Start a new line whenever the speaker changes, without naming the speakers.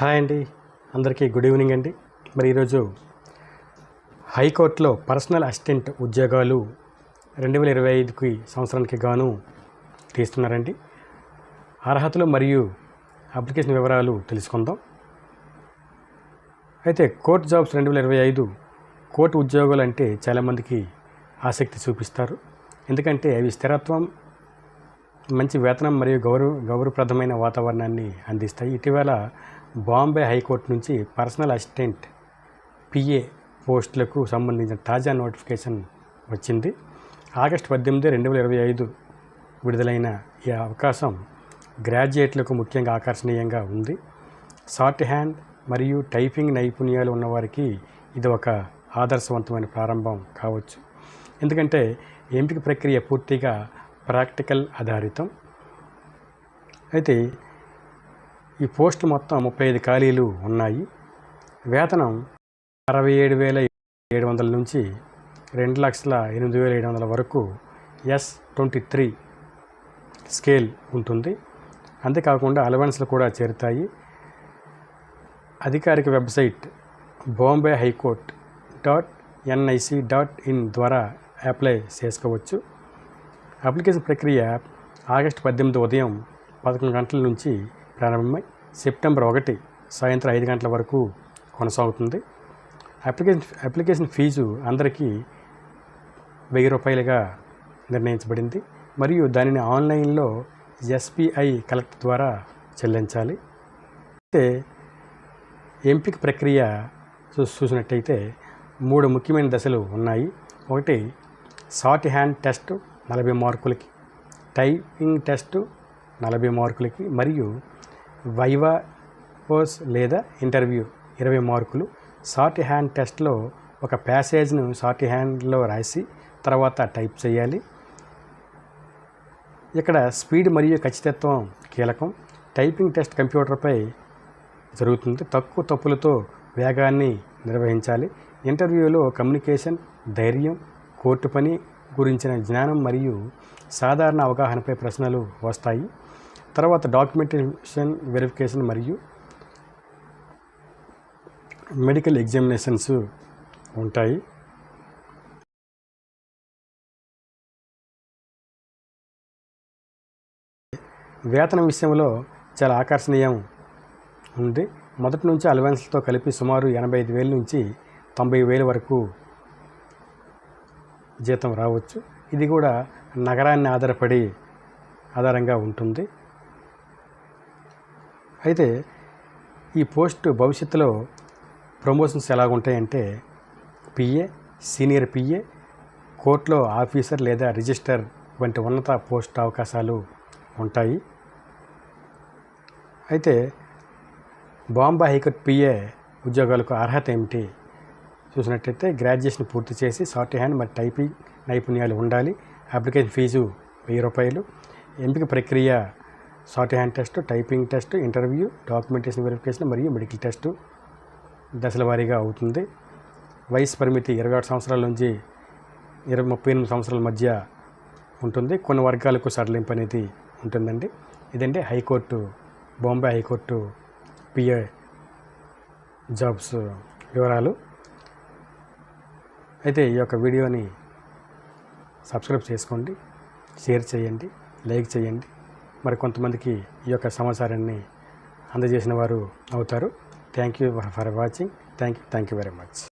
Hi అండి. అందరికీ good evening అండి. మరి ఈరోజు హైకోర్టులో పర్సనల్ అసిస్టెంట్ ఉద్యోగాలు రెండు వేల ఇరవై ఐదుకి సంవత్సరానికి గాను తీస్తున్నారండి. అర్హతలు మరియు అప్లికేషన్ వివరాలు తెలుసుకుందాం. అయితే కోర్ట్ జాబ్స్ రెండు వేల ఇరవై ఐదు కోర్టు ఉద్యోగాలు అంటే చాలామందికి ఆసక్తి చూపిస్తారు. ఎందుకంటే అవి స్థిరత్వం మంచి వేతనం మరియు గౌరవ గౌరవప్రదమైన వాతావరణాన్ని అందిస్తాయి. ఇటీవల బాంబే హైకోర్టు నుంచి పర్సనల్ అసిస్టెంట్ పిఏ పోస్టులకు సంబంధించిన తాజా నోటిఫికేషన్ వచ్చింది. ఆగస్టు పద్దెనిమిది రెండు వేల ఇరవై ఐదు విడుదలైన ఈ అవకాశం గ్రాడ్యుయేట్లకు ముఖ్యంగా ఆకర్షణీయంగా ఉంది. షార్ట్ హ్యాండ్ మరియు టైపింగ్ నైపుణ్యాలు ఉన్నవారికి ఇది ఒక ఆదర్శవంతమైన ప్రారంభం కావచ్చు. ఎందుకంటే ఎంపిక ప్రక్రియ పూర్తిగా ప్రాక్టికల్ ఆధారితం. అయితే ఈ పోస్ట్ మొత్తం ముప్పై ఐదు ఖాళీలు ఉన్నాయి. వేతనం అరవై ఏడు వేల ఏడు వందల నుంచి రెండు లక్షల ఎనిమిది వేల ఏడు వందల వరకు ఎస్ ట్వంటీ త్రీ స్కేల్ ఉంటుంది. అంతేకాకుండా అలవెన్స్లు కూడా చేరుతాయి. అధికారిక website Bombay high court dot N I C dot in ద్వారా అప్లై చేసుకోవచ్చు. అప్లికేషన్ ప్రక్రియ ఆగస్టు పద్దెనిమిది ఉదయం పదకొండు గంటల నుంచి ప్రారంభమై సెప్టెంబర్ ఒకటి సాయంత్రం ఐదు గంటల వరకు కొనసాగుతుంది. అప్లికేషన్ అప్లికేషన్ ఫీజు అందరికీ వెయ్యి రూపాయలుగా నిర్ణయించబడింది. మరియు దానిని ఆన్లైన్లో ఎస్బీఐ కలెక్ట్ ద్వారా చెల్లించాలి. అయితే ఎంపిక ప్రక్రియ చూ చూసినట్టయితే మూడు ముఖ్యమైన దశలు ఉన్నాయి. ఒకటి షార్ట్ హ్యాండ్ టెస్ట్ నలభై మార్కులకి టైపింగ్ టెస్ట్ నలభై మార్కులకి మరియు వైవా పోస్ లేదా ఇంటర్వ్యూ ఇరవై మార్కులు. షార్ట్ హ్యాండ్ టెస్ట్లో ఒక ప్యాసేజ్ను షార్ట్ హ్యాండ్లో రాసి తర్వాత టైప్ చేయాలి. ఇక్కడ స్పీడ్ మరియు ఖచ్చితత్వం కీలకం. టైపింగ్ టెస్ట్ కంప్యూటర్పై జరుగుతుంది. తక్కువ తప్పులతో వేగాన్ని నిర్వహించాలి. ఇంటర్వ్యూలో కమ్యూనికేషన్ ధైర్యం కోర్టు పని గురించిన జ్ఞానం మరియు సాధారణ అవగాహనపై ప్రశ్నలు వస్తాయి. తర్వాత డాక్యుమెంటేషన్ వెరిఫికేషన్ మరియు మెడికల్ ఎగ్జామినేషన్స్ ఉంటాయి. వేతనం విషయంలో చాలా ఆకర్షణీయం ఉంది. మొదటి నుంచి అలవెన్స్లతో కలిపి సుమారు ఎనభై ఐదు వేల నుంచి తొంభై వేల వరకు జీతం రావచ్చు. ఇది కూడా నగరాన్ని ఆధారపడి ఆధారంగా ఉంటుంది. అయితే ఈ పోస్ట్ భవిష్యత్తులో ప్రమోషన్స్ ఎలా ఉంటాయంటే P A senior P A కోర్టులో ఆఫీసర్ లేదా రిజిస్టర్ వంటి ఉన్నత పోస్ట్ అవకాశాలు ఉంటాయి. అయితే బాంబే హైకోర్టు పిఏ ఉద్యోగాలకు అర్హత ఏమిటి? చూసినట్టయితే గ్రాడ్యుయేషన్ పూర్తి చేసి షార్ట్ హ్యాండ్ మరి టైపింగ్ నైపుణ్యాలు ఉండాలి. అప్లికేషన్ ఫీజు వెయ్యి రూపాయలు. ఎంపిక ప్రక్రియ short hand test typing test interview documentation verification మరియు మెడికల్ టెస్ట్ దశల వారీగా అవుతుంది. వయసు పరిమితి ఇరవై ఆరు సంవత్సరాల నుంచి ఇరవై ముప్పై ఎనిమిది సంవత్సరాల మధ్య ఉంటుంది. కొన్ని వర్గాలకు సడలింపు అనేది ఉంటుందండి. ఇదంటే high court Bombay high court P A jobs వివరాలు. అయితే ఈ యొక్క వీడియోని సబ్స్క్రైబ్ చేసుకోండి షేర్ చేయండి లైక్ చేయండి. మరి కొంతమందికి ఈ యొక్క సమాచారాన్ని అందజేసిన వారు అవుతారు. Thank you for watching thank you thank you very much